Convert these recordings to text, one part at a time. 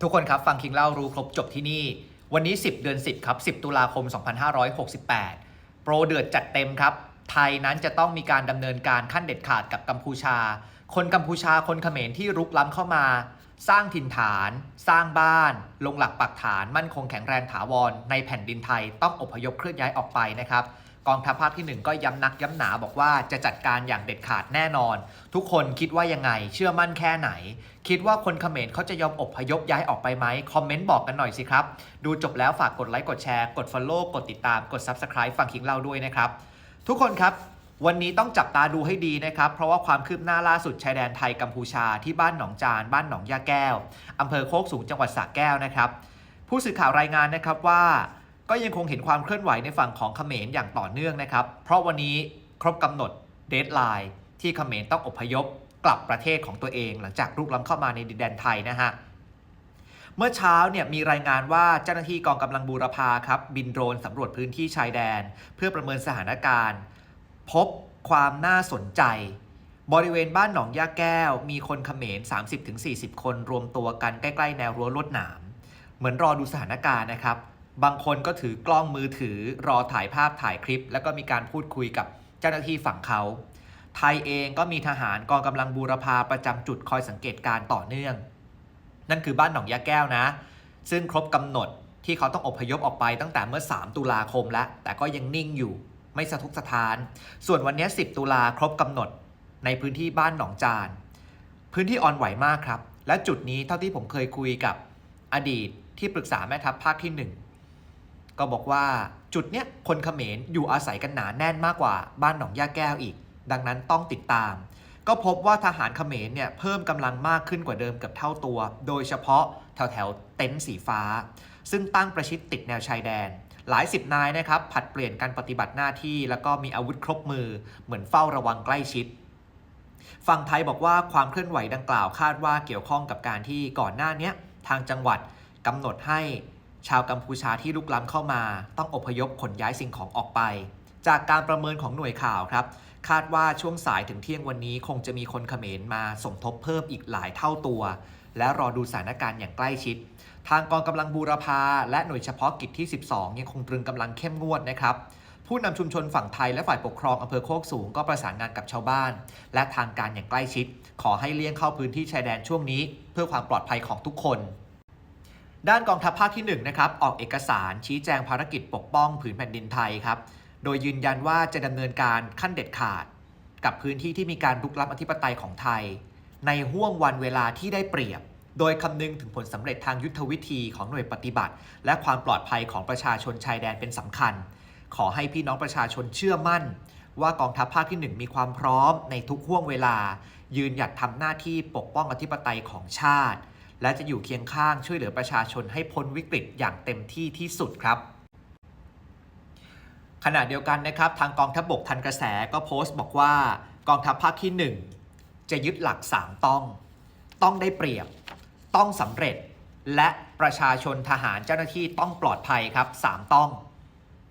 ทุกคนครับฟังคิงเล่ารู้ครบจบที่นี่ วันนี้ 10 เดือน 10 ครับ 10 ตุลาคม 2568 โปรเดือดจัดเต็มครับ ไทยนั้นจะต้องมีการดำเนินการขั้นเด็ดขาดกับกัมพูชา คนกัมพูชาคนเขมรที่รุกล้ำเข้ามา สร้างถิ่นฐาน สร้างบ้าน ลงหลักปักฐาน มั่นคงแข็งแรงถาวรในแผ่นดินไทยต้องอพยพเคลื่อนย้ายออกไปนะครับ กองทัพภาคที่ 1 ก็ย้ำนักย้ำหนาบอกว่าจะจัดการอย่างเด็ดขาดแน่นอน ทุกคนคิดว่ายังไง เชื่อมั่นแค่ไหน คิดว่าคนเขมรเขาจะยอมอพยพย้ายออกไปไหมคอมเมนต์บอกกันหน่อยสิครับ ดูจบแล้วฝากกดไลค์กดแชร์กด Follow กดติดตามกด Subscribe ฟังคิงเล่าด้วยนะครับ ทุกคนครับวันนี้ต้องจับตาดูให้ดีนะครับ เพราะว่าความคืบหน้าล่าสุดชายแดนไทยกัมพูชาที่บ้านหนองจาน บ้านหนองยาแก้ว อำเภอโคกสูงจังหวัดสระแก้วนะครับ ผู้สื่อข่าวรายงานนะครับว่า ก็ยังคงเห็นความเคลื่อนไหวในฝั่งของเขมรอย่างต่อเนื่องนะครับ เพราะวันนี้ครบกำหนดเดทไลน์ที่เขมรต้องอพยพกลับประเทศของตัวเอง หลังจากรุกล้ำเข้ามาในดินแดนไทยนะฮะเมื่อเช้าเนี่ยมีรายงานว่าเจ้าหน้าที่กองกำลังบูรพาครับ บินโดรนสำรวจพื้นที่ชายแดน เพื่อประเมินสถานการณ์ พบความน่าสนใจ บริเวณบ้านหนองย่าแก้ว มีคนเขมร 30-40 คนรวมตัวกันใกล้ ๆ แนวรั้วลวดหนาม เหมือนรอดูสถานการณ์นะครับ บางคนก็ถือกล้องมือถือรอถ่ายภาพถ่ายคลิป แล้วก็มีการพูดคุยกับเจ้าหน้าที่ฝั่งเขา ไทยเองก็มีทหารกองกำลังบูรพาประจำจุดคอยสังเกตการณ์ต่อเนื่อง นั่นคือบ้านหนองยาแก้วนะ ซึ่งครบกำหนดที่เขาต้องอพยพออกไปตั้งแต่เมื่อ 3 ตุลาคมแล้วแต่ก็ยังนิ่งอยู่ไม่สะทุกสะทาน ส่วนวันนี้ 10 ตุลาครบกำหนดในพื้นที่บ้านหนองจาน พื้นที่อ่อนไหวมากครับ และจุดนี้เท่าที่ผมเคยคุยกับอดีตที่ปรึกษาแม่ทัพภาคที่ 1 ก็บอกว่าจุดเนี้ยคนเขมรอยู่อาศัยกันหนาแน่นมากกว่าบ้านหนองย่าแก้วอีก ดังนั้นต้องติดตาม ก็พบว่าทหารเขมรเนี่ยเพิ่มกำลังมากขึ้นกว่าเดิมเกือบเท่าตัว โดยเฉพาะแถวแถวเต็นท์สีฟ้า ซึ่งตั้งประชิดติดแนวชายแดน หลายสิบนายนะครับผัดเปลี่ยนการปฏิบัติหน้าที่ แล้วก็มีอาวุธครบมือ เหมือนเฝ้าระวังใกล้ชิดฝั่งไทยบอกว่าความเคลื่อนไหวดังกล่าวคาดว่าเกี่ยวข้องกับการที่ก่อนหน้านี้ทางจังหวัดกำหนดให้ ชาวกัมพูชาที่ลุกล้ำเข้ามาต้องอพยพขนย้ายสิ่งของออกไป จากการประเมินของหน่วยข่าวครับ คาดว่าช่วงสายถึงเที่ยงวันนี้คงจะมีคนเขมรมาสมทบเพิ่มอีกหลายเท่าตัว และรอดูสถานการณ์อย่างใกล้ชิด ทางกองกำลังบูรพาและหน่วยเฉพาะกิจที่ 12 ยังคงตรึงกำลังเข้มงวดนะครับผู้นำชุมชนฝั่งไทยและฝ่ายปกครองอำเภอโคกสูงก็ประสานงานกับชาวบ้าน และทางการอย่างใกล้ชิด ขอให้เลี่ยงเข้าพื้นที่ชายแดนช่วงนี้ เพื่อความปลอดภัยของทุกคน ด้านกองทัพภาคที่1นะครับออกเอกสารชี้แจงภารกิจปกป้องผืนแผ่นดินไทยครับ โดยยืนยันว่าจะดำเนินการขั้นเด็ดขาด กับพื้นที่ที่มีการลุกล้ำอธิปไตยของไทย ในห่วงวันเวลาที่ได้เปรียบ โดยคำนึงถึงผลสำเร็จทางยุทธวิธีของหน่วยปฏิบัติ และความปลอดภัยของประชาชนชายแดนเป็นสำคัญ ขอให้พี่น้องประชาชนเชื่อมั่น ว่ากองทัพภาคที่ 1 มีความพร้อมในทุกห่วงเวลา ยืนหยัดทำหน้าที่ปกป้องอธิปไตยของชาติ และจะอยู่เคียงข้างช่วยเหลือประชาชนให้พ้นวิกฤตอย่างเต็มที่ที่สุดครับขณะเดียวกันนะครับทางกองทัพบกทันกระแสก็โพสต์บอกว่ากองทัพภาคที่ 1 จะยึดหลัก 3 ต้อง ต้องได้เปรียบ ต้องสำเร็จ และประชาชนทหารเจ้าหน้าที่ต้องปลอดภัยครับ 3 ต้อง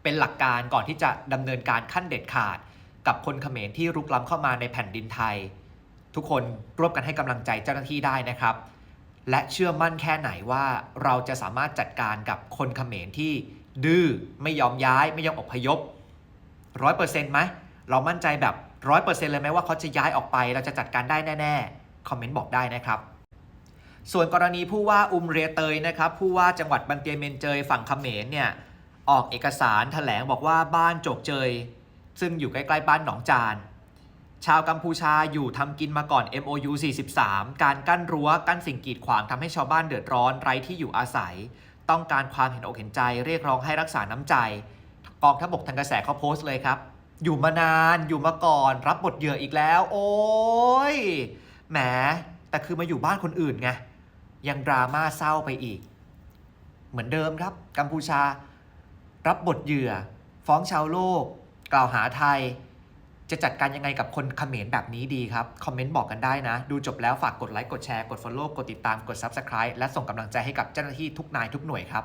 เป็นหลักการก่อนที่จะดำเนินการขั้นเด็ดขาด กับคนเขมรที่รุกล้ำเข้ามาในแผ่นดินไทย ทุกคนร่วมกันให้กำลังใจเจ้าหน้าที่ได้นะครับ และเชื่อมั่นแค่ไหนว่าเราจะสามารถจัดการกับคนเขมรที่ดื้อไม่ยอมย้ายไม่ยอมอพยพร้อยเปอร์เซ็นต์ไหมเรามั่นใจแบบร้อยเปอร์เซ็นต์เลยไหมว่าเขาจะย้ายออกไป เราจะจัดการได้แน่ๆคอมเมนต์บอกได้นะครับ ส่วนกรณีผู้ว่าอุมเรเตยนะครับผู้ว่าจังหวัดบันเตียเมนเจยฝั่งเขมรเนี่ยออกเอกสารแถลงบอกว่าบ้านโจกเจย ซึ่งอยู่ใกล้ๆบ้านหนองจาน ชาวกัมพูชาอยู่ทำกินมาก่อน MOU 43 การกั้นรั้วกั้นสิ่งกีดขวางทำให้ชาวบ้านเดือดร้อนไร้ที่อยู่อาศัย ต้องการความเห็นอกเห็นใจ เรียกร้องให้รักษาน้ำใจ กองทัพบกทางกระแสเขาโพสต์เลยครับ อยู่มานานอยู่มาก่อน รับบทเหยื่ออีกแล้ว โอ้ยแหมแต่คือมาอยู่บ้านคนอื่นไงยังดราม่าเศร้าไปอีก เหมือนเดิมครับ กัมพูชา รับบทเหยื่อ ฟ้องชาวโลก กล่าวหาไทย จะจัดการยังไงกับคนเขมรแบบนี้ดีครับ คอมเมนต์บอกกันได้นะ ดูจบแล้วฝากกดไลค์ กดแชร์ กด Follow กดติดตาม กด Subscribe และส่งกำลังใจให้กับเจ้าหน้าที่ทุกนายทุกหน่วยครับ